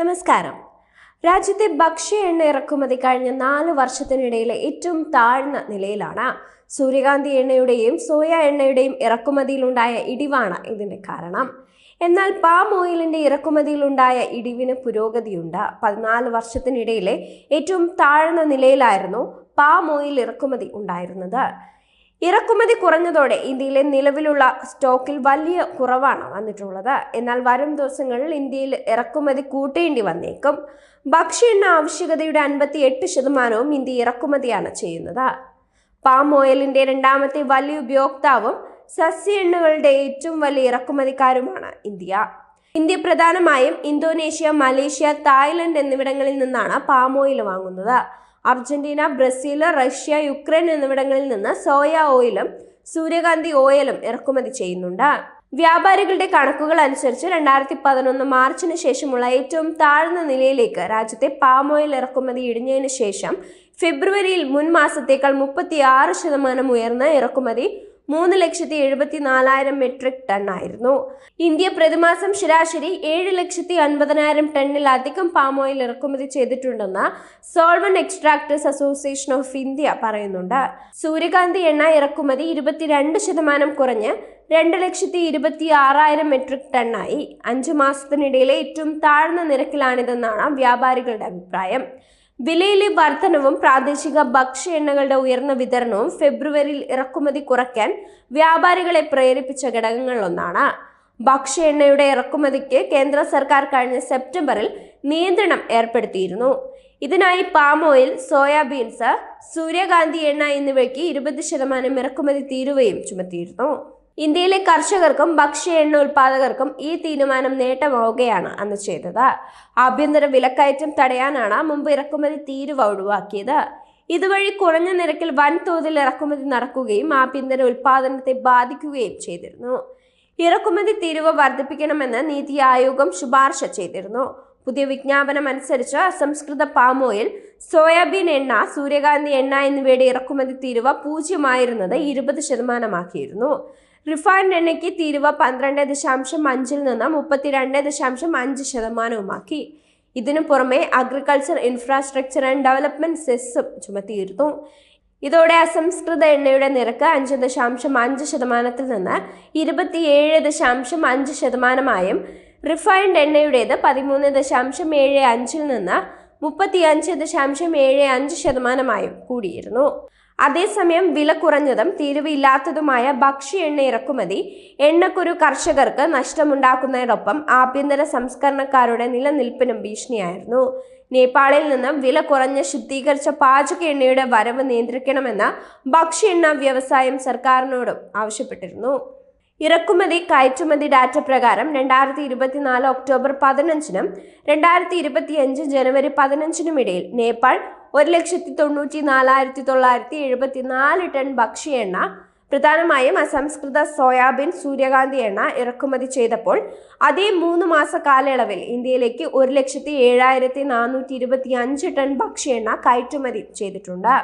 നമസ്കാരം. രാജ്യത്തെ ഭക്ഷ്യ എണ്ണ ഇറക്കുമതി കഴിഞ്ഞ നാല് വർഷത്തിനിടയിലെ ഏറ്റവും താഴ്ന്ന നിലയിലാണ്. സൂര്യകാന്തി എണ്ണയുടെയും സോയ എണ്ണയുടെയും ഇറക്കുമതിയിലുണ്ടായ ഇടിവാണ് ഇതിന്റെ കാരണം. എന്നാൽ പാം ഓയിലിന്റെ ഇറക്കുമതിയിലുണ്ടായ ഇടിവിന് പുരോഗതിയുണ്ട്. പതിനാല് വർഷത്തിനിടയിലെ ഏറ്റവും താഴ്ന്ന നിലയിലായിരുന്നു പാം ഓയിൽ ഇറക്കുമതി ഉണ്ടായിരുന്നത്. ഇറക്കുമതി കുറഞ്ഞതോടെ ഇന്ത്യയിലെ നിലവിലുള്ള സ്റ്റോക്കിൽ വലിയ കുറവാണ് വന്നിട്ടുള്ളത്. എന്നാൽ വരും ദിവസങ്ങളിൽ ഇന്ത്യയിൽ ഇറക്കുമതി കൂട്ടേണ്ടി വന്നേക്കും. ഭക്ഷ്യ എണ്ണ ആവശ്യകതയുടെ അൻപത്തി എട്ട് ശതമാനവും ഇന്ത്യ ഇറക്കുമതിയാണ് ചെയ്യുന്നത്. പാം ഓയിലിന്റെ രണ്ടാമത്തെ വലിയ ഉപയോക്താവും സസ്യ എണ്ണകളുടെ ഏറ്റവും വലിയ ഇറക്കുമതിക്കാരുമാണ് ഇന്ത്യ. ഇന്ത്യ പ്രധാനമായും ഇന്തോനേഷ്യ മലേഷ്യ തായ്ലൻഡ് എന്നിവിടങ്ങളിൽ നിന്നാണ് പാം ഓയിൽ വാങ്ങുന്നത്. അർജന്റീന ബ്രസീൽ റഷ്യ യുക്രൈൻ എന്നിവിടങ്ങളിൽ നിന്ന് സോയ ഓയിലും സൂര്യകാന്തി ഓയിലും ഇറക്കുമതി ചെയ്യുന്നുണ്ട്. വ്യാപാരികളുടെ കണക്കുകൾ അനുസരിച്ച് രണ്ടായിരത്തി പതിനൊന്ന് മാർച്ചിന് ശേഷമുള്ള ഏറ്റവും താഴ്ന്ന നിലയിലേക്ക് രാജ്യത്തെ പാം ഓയിൽ ഇറക്കുമതി ഇടിഞ്ഞതിന് ശേഷം ഫെബ്രുവരിയിൽ മുൻ മാസത്തേക്കാൾ മുപ്പത്തി ശതമാനം ഉയർന്ന ഇറക്കുമതി മൂന്ന് ലക്ഷത്തി എഴുപത്തി നാലായിരം മെട്രിക് ടൺ ആയിരുന്നു. ഇന്ത്യ പ്രതിമാസം ശരാശരി ഏഴ് ലക്ഷത്തി അൻപതിനായിരം ടണ്ണിലധികം പാം ഓയിൽ ഇറക്കുമതി ചെയ്തിട്ടുണ്ടെന്ന് solvent extractors association of India പറയുന്നുണ്ട്. സൂര്യകാന്തി എണ്ണ ഇറക്കുമതി ഇരുപത്തിരണ്ട് ശതമാനം കുറഞ്ഞ് രണ്ട് ലക്ഷത്തി ഇരുപത്തി ആറായിരം മെട്രിക് ടണ്ണായി അഞ്ചു മാസത്തിനിടയിലെ ഏറ്റവും താഴ്ന്ന നിരക്കിലാണിതെന്നാണ് വ്യാപാരികളുടെ അഭിപ്രായം. വിലയിലെ വർധനവും പ്രാദേശിക ഭക്ഷ്യ എണ്ണകളുടെ ഉയർന്ന വിതരണവും ഫെബ്രുവരിയിൽ ഇറക്കുമതി കുറയ്ക്കാൻ വ്യാപാരികളെ പ്രേരിപ്പിച്ച ഘടകങ്ങളിലൊന്നാണ്. ഭക്ഷ്യ എണ്ണയുടെ ഇറക്കുമതിക്ക് കേന്ദ്ര സർക്കാർ കഴിഞ്ഞ സെപ്റ്റംബറിൽ നിയന്ത്രണം ഏർപ്പെടുത്തിയിരുന്നു. ഇതിനായി പാം ഓയിൽ സോയാബീൻസ് സൂര്യകാന്തി എണ്ണ എന്നിവയ്ക്ക് ഇരുപത് ശതമാനം ഇറക്കുമതി തീരുവയും ചുമത്തിയിരുന്നു. ഇന്ത്യയിലെ കർഷകർക്കും ഭക്ഷ്യ എണ്ണ ഉൽപാദകർക്കും ഈ തീരുമാനം നേട്ടമാവുകയാണ് അന്ന് ചെയ്തത്. ആഭ്യന്തര വിലക്കയറ്റം തടയാനാണ് മുമ്പ് ഇറക്കുമതി തീരുവ ഒഴിവാക്കിയത്. ഇതുവഴി കുറഞ്ഞ നിരക്കിൽ വൻതോതിൽ ഇറക്കുമതി നടക്കുകയും ആഭ്യന്തര ഉൽപാദനത്തെ ബാധിക്കുകയും ചെയ്തിരുന്നു. ഇറക്കുമതി തീരുവ വർദ്ധിപ്പിക്കണമെന്ന് നീതി ആയോഗം ശുപാർശ ചെയ്തിരുന്നു. പുതിയ വിജ്ഞാപനം അനുസരിച്ച് അസംസ്കൃത പാം ഓയിൽ സോയാബീൻ എണ്ണ സൂര്യകാന്തി എണ്ണ എന്നിവയുടെ ഇറക്കുമതി തീരുവ പൂജ്യമായിരുന്നത് ഇരുപത് ശതമാനമാക്കിയിരുന്നു. റിഫൈൻഡ് എണ്ണയ്ക്ക് തീരുവ പന്ത്രണ്ട് ദശാംശം അഞ്ചിൽ നിന്ന് മുപ്പത്തിരണ്ട് ദശാംശം അഞ്ച് ശതമാനവുമാക്കി. ഇതിനു പുറമെ അഗ്രികൾച്ചർ ഇൻഫ്രാസ്ട്രക്ചർ ആൻഡ് ഡെവലപ്മെന്റ് സെസ്സും ചുമത്തിയിരുന്നു. ഇതോടെ അസംസ്കൃത എണ്ണയുടെ നിരക്ക് അഞ്ച് ദശാംശം അഞ്ച് ശതമാനത്തിൽ നിന്ന് ഇരുപത്തിയേഴ് ദശാംശം അഞ്ച് ശതമാനമായും റിഫൈൻഡ് എണ്ണയുടേത് പതിമൂന്ന് ദശാംശം ഏഴ് അഞ്ചിൽ നിന്ന് മുപ്പത്തിയഞ്ച് ദശാംശം ഏഴ് അഞ്ച് ശതമാനമായും കൂടിയിരുന്നു. അതേസമയം വില കുറഞ്ഞതും തീരുവയില്ലാത്തതുമായ ഭക്ഷ്യ എണ്ണ ഇറക്കുമതി എണ്ണക്കുരു കർഷകർക്ക് നഷ്ടമുണ്ടാക്കുന്നതിനൊപ്പം ആഭ്യന്തര സംസ്കരണക്കാരുടെ നിലനിൽപ്പിനും ഭീഷണിയായിരുന്നു. നേപ്പാളിൽ നിന്നും വില കുറഞ്ഞ ശുദ്ധീകരിച്ച പാചക എണ്ണയുടെ വരവ് നിയന്ത്രിക്കണമെന്ന ഭക്ഷ്യ എണ്ണ വ്യവസായം സർക്കാരിനോടും ആവശ്യപ്പെട്ടിരുന്നു. ഇറക്കുമതി കയറ്റുമതി ഡാറ്റ പ്രകാരം രണ്ടായിരത്തി ഇരുപത്തിനാല് ഒക്ടോബർ പതിനഞ്ചിനും രണ്ടായിരത്തി ഇരുപത്തിയഞ്ച് ജനുവരി പതിനഞ്ചിനും ഇടയിൽ നേപ്പാൾ ഒരു ലക്ഷത്തി തൊണ്ണൂറ്റി നാലായിരത്തി തൊള്ളായിരത്തി എഴുപത്തി നാല് ടൺ ഭക്ഷ്യ എണ്ണ പ്രധാനമായും അസംസ്കൃത സോയാബീൻ സൂര്യകാന്തി എണ്ണ ഇറക്കുമതി ചെയ്തപ്പോൾ അതേ മൂന്ന് മാസ കാലയളവിൽ ഇന്ത്യയിലേക്ക് ഒരു ലക്ഷത്തി ഏഴായിരത്തി നാനൂറ്റി ഇരുപത്തി അഞ്ച് ടൺ ഭക്ഷ്യ എണ്ണ കയറ്റുമതി ചെയ്തിട്ടുണ്ട്.